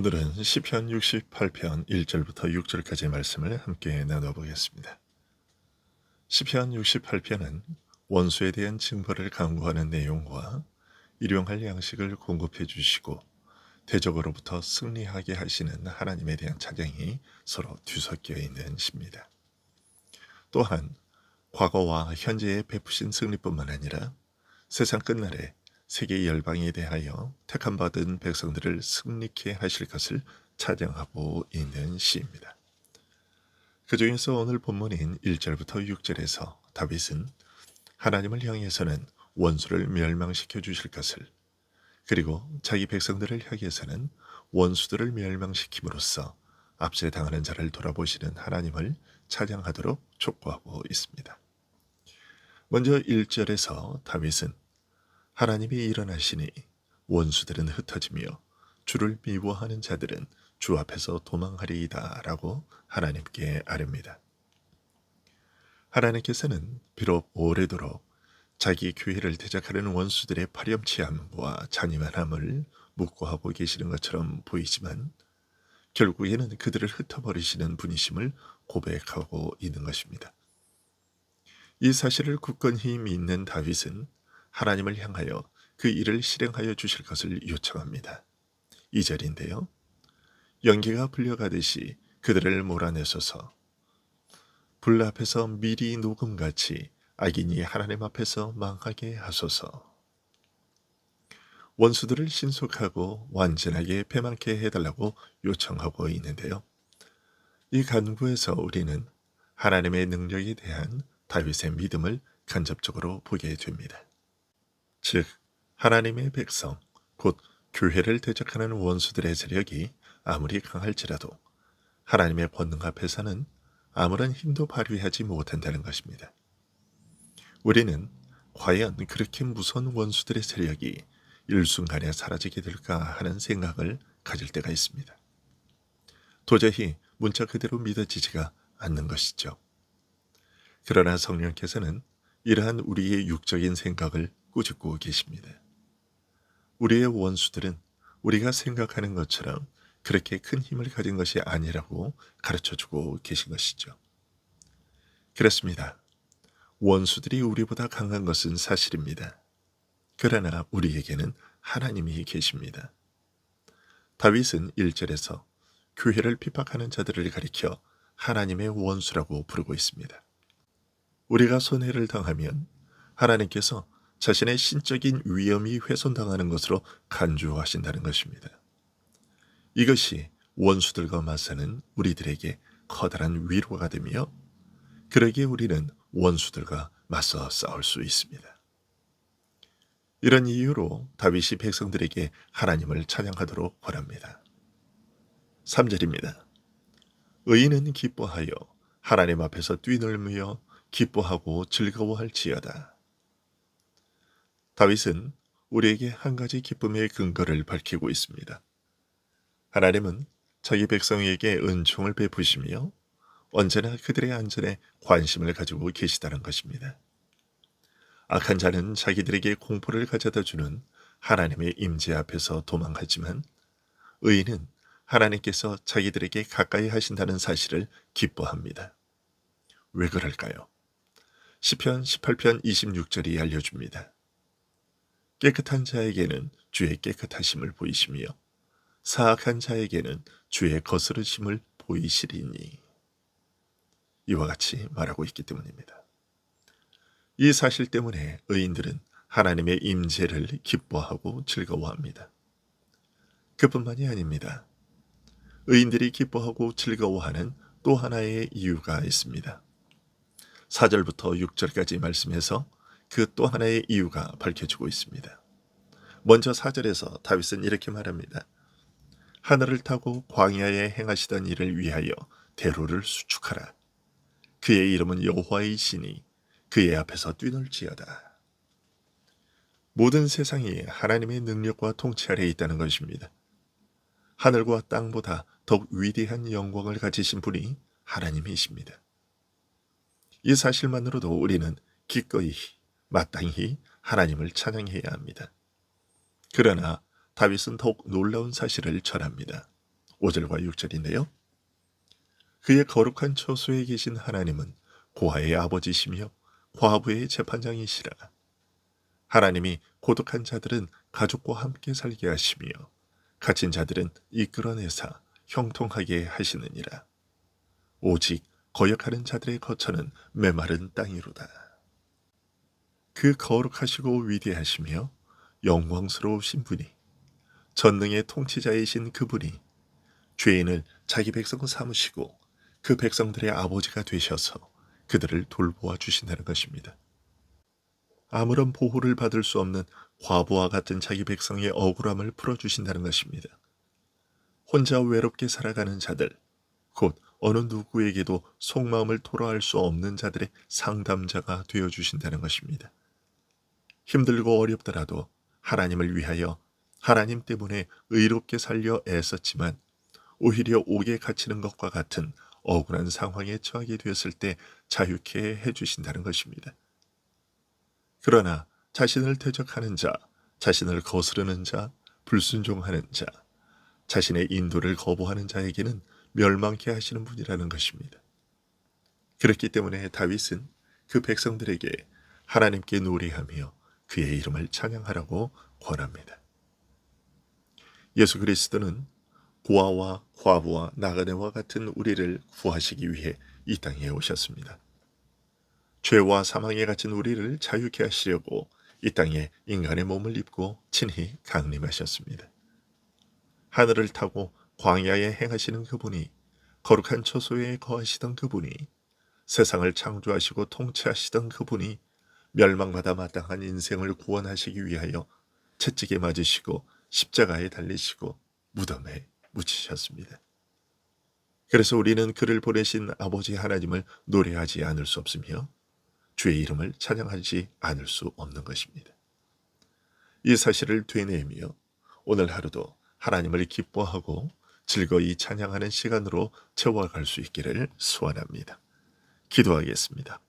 오늘은 시편 68편 1절부터 6절까지의 말씀을 함께 나눠보겠습니다. 시편 68편은 원수에 대한 징벌을 강구하는 내용과 일용할 양식을 공급해 주시고 대적으로부터 승리하게 하시는 하나님에 대한 찬양이 서로 뒤섞여 있는 시입니다. 또한 과거와 현재에 베푸신 승리뿐만 아니라 세상 끝날에 세계 열방에 대하여 택함 받은 백성들을 승리케 하실 것을 찬양하고 있는 시입니다. 그 중에서 오늘 본문인 1절부터 6절에서 다윗은 하나님을 향해서는 원수를 멸망시켜 주실 것을 그리고 자기 백성들을 향해서는 원수들을 멸망시킴으로써 앞세 당하는 자를 돌아보시는 하나님을 찬양하도록 촉구하고 있습니다. 먼저 1절에서 다윗은 하나님이 일어나시니 원수들은 흩어지며 주를 미워하는 자들은 주 앞에서 도망하리이다 라고 하나님께 아릅니다. 하나님께서는 비록 오래도록 자기 교회를 대적하는 원수들의 파렴치함과 잔인함을 묵고하고 계시는 것처럼 보이지만 결국에는 그들을 흩어버리시는 분이심을 고백하고 있는 것입니다. 이 사실을 굳건히 믿는 다윗은 하나님을 향하여 그 일을 실행하여 주실 것을 요청합니다. 2절인데요. 연기가 불려가듯이 그들을 몰아내소서. 불 앞에서 미리 녹음같이 악인이 하나님 앞에서 망하게 하소서. 원수들을 신속하고 완전하게 패망케 해달라고 요청하고 있는데요. 이 간구에서 우리는 하나님의 능력에 대한 다윗의 믿음을 간접적으로 보게 됩니다. 즉 하나님의 백성 곧 교회를 대적하는 원수들의 세력이 아무리 강할지라도 하나님의 권능 앞에서는 아무런 힘도 발휘하지 못한다는 것입니다. 우리는 과연 그렇게 무서운 원수들의 세력이 일순간에 사라지게 될까 하는 생각을 가질 때가 있습니다. 도저히 문자 그대로 믿어지지가 않는 것이죠. 그러나 성령께서는 이러한 우리의 육적인 생각을 꾸짖고 계십니다. 우리의 원수들은 우리가 생각하는 것처럼 그렇게 큰 힘을 가진 것이 아니라고 가르쳐 주고 계신 것이죠. 그렇습니다. 원수들이 우리보다 강한 것은 사실입니다. 그러나 우리에게는 하나님이 계십니다. 다윗은 1절에서 교회를 핍박하는 자들을 가리켜 하나님의 원수라고 부르고 있습니다. 우리가 손해를 당하면 하나님께서 자신의 신적인 위험이 훼손당하는 것으로 간주하신다는 것입니다. 이것이 원수들과 맞서는 우리들에게 커다란 위로가 되며 그러기에 우리는 원수들과 맞서 싸울 수 있습니다. 이런 이유로 다윗이 백성들에게 하나님을 찬양하도록 권합니다. 3절입니다. 의인은 기뻐하여 하나님 앞에서 뛰놀며 기뻐하고 즐거워할지어다. 다윗은 우리에게 한 가지 기쁨의 근거를 밝히고 있습니다. 하나님은 자기 백성에게 은총을 베푸시며 언제나 그들의 안전에 관심을 가지고 계시다는 것입니다. 악한 자는 자기들에게 공포를 가져다 주는 하나님의 임재 앞에서 도망하지만 의인은 하나님께서 자기들에게 가까이 하신다는 사실을 기뻐합니다. 왜 그럴까요? 시편 18편 26절이 알려줍니다. 깨끗한 자에게는 주의 깨끗하심을 보이시며 사악한 자에게는 주의 거스르심을 보이시리니 이와 같이 말하고 있기 때문입니다. 이 사실 때문에 의인들은 하나님의 임재를 기뻐하고 즐거워합니다. 그뿐만이 아닙니다. 의인들이 기뻐하고 즐거워하는 또 하나의 이유가 있습니다. 4절부터 6절까지 말씀에서 그 또 하나의 이유가 밝혀지고 있습니다. 먼저 사절에서 다윗은 이렇게 말합니다. 하늘을 타고 광야에 행하시던 일을 위하여 대로를 수축하라. 그의 이름은 여호와의 신이 그의 앞에서 뛰놀지어다. 모든 세상이 하나님의 능력과 통치 아래 있다는 것입니다. 하늘과 땅보다 더욱 위대한 영광을 가지신 분이 하나님이십니다. 이 사실만으로도 우리는 기꺼이 마땅히 하나님을 찬양해야 합니다. 그러나 다윗은 더욱 놀라운 사실을 전합니다. 5절과 6절인데요. 그의 거룩한 처소에 계신 하나님은 고아의 아버지시며 과부의 재판장이시라. 하나님이 고독한 자들은 가족과 함께 살게 하시며 갇힌 자들은 이끌어내사 형통하게 하시느니라. 오직 거역하는 자들의 거처는 메마른 땅이로다. 그 거룩하시고 위대하시며 영광스러우신 분이 전능의 통치자이신 그분이 죄인을 자기 백성 삼으시고 그 백성들의 아버지가 되셔서 그들을 돌보아 주신다는 것입니다. 아무런 보호를 받을 수 없는 과부와 같은 자기 백성의 억울함을 풀어주신다는 것입니다. 혼자 외롭게 살아가는 자들, 곧 어느 누구에게도 속마음을 토로할 수 없는 자들의 상담자가 되어주신다는 것입니다. 힘들고 어렵더라도 하나님을 위하여 하나님 때문에 의롭게 살려 애썼지만 오히려 옥에 갇히는 것과 같은 억울한 상황에 처하게 되었을 때 자유케 해주신다는 것입니다. 그러나 자신을 대적하는 자, 자신을 거스르는 자, 불순종하는 자, 자신의 인도를 거부하는 자에게는 멸망케 하시는 분이라는 것입니다. 그렇기 때문에 다윗은 그 백성들에게 하나님께 노래하며 그의 이름을 찬양하라고 권합니다. 예수 그리스도는 고아와 과부와 나그네와 같은 우리를 구하시기 위해 이 땅에 오셨습니다. 죄와 사망에 갇힌 우리를 자유케 하시려고 이 땅에 인간의 몸을 입고 친히 강림하셨습니다. 하늘을 타고 광야에 행하시는 그분이 거룩한 처소에 거하시던 그분이 세상을 창조하시고 통치하시던 그분이 멸망받아 마땅한 인생을 구원하시기 위하여 채찍에 맞으시고 십자가에 달리시고 무덤에 묻히셨습니다. 그래서 우리는 그를 보내신 아버지 하나님을 노래하지 않을 수 없으며 주의 이름을 찬양하지 않을 수 없는 것입니다. 이 사실을 되뇌며 오늘 하루도 하나님을 기뻐하고 즐거이 찬양하는 시간으로 채워갈 수 있기를 소원합니다. 기도하겠습니다.